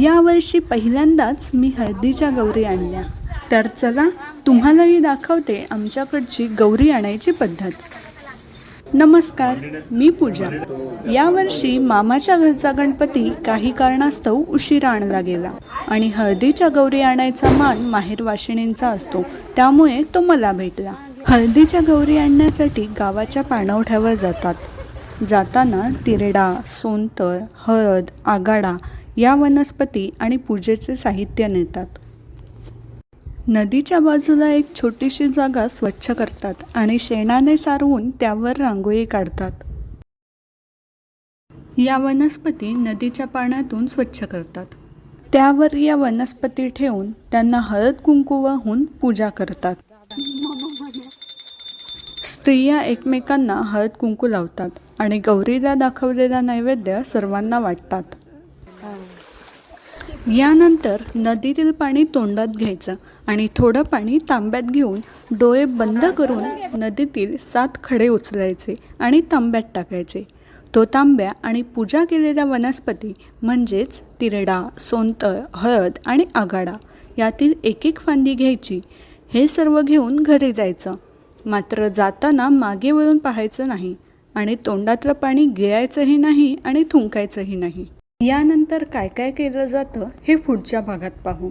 यावर्षी पहिल्यांदाच मी हळदीच्या गौरी आणल्या. तर चला तुम्हालाही दाखवते आमच्याकडची गौरी आणायची पद्धत. नमस्कार मी पूजा. यावर्षी मामाच्या घरचा गणपती काही कारणास्तव उशिरा आणला गेला आणि हळदीच्या गौरी आणायचा मान माहेर वाशिणींचा असतो त्यामुळे तो मला भेटला. हळदीच्या गौरी आणण्यासाठी गावाच्या पाणवठ्यावर जातात. जाताना तिरडा सोनतळ हळद आगाडा या वनस्पती आणि पूजेचे साहित्य नेतात. नदीच्या बाजूला एक छोटीशी जागा स्वच्छ करतात आणि शेणाने सारवून त्यावर रांगोळी काढतात. या वनस्पती नदीच्या पाण्यातून स्वच्छ करतात. त्यावर या वनस्पती ठेवून त्यांना हळद कुंकू वाहून पूजा करतात. स्त्रिया एकमेकांना हळद कुंकू लावतात आणि गौरीला दाखवलेला नैवेद्य सर्वांना वाटतात. यानंतर नदीतील पाणी तोंडात घ्यायचं आणि थोडं पाणी तांब्यात घेऊन डोळे बंद करून नदीतील सात खडे उचलायचे आणि तांब्यात टाकायचे. तो तांब्या आणि पूजा केलेल्या वनस्पती म्हणजेच तिरडा सोनतळ हळद आणि आगाडा यातील एक एक फांदी घ्यायची. हे सर्व घेऊन घरी जायचं. मात्र जाताना मागे वळून पाहायचं नाही आणि तोंडातलं पाणी गिळायचंही नाही आणि थुंकायचंही नाही. यानंतर काय काय केलं जातं हे पुढच्या भागात पाहू.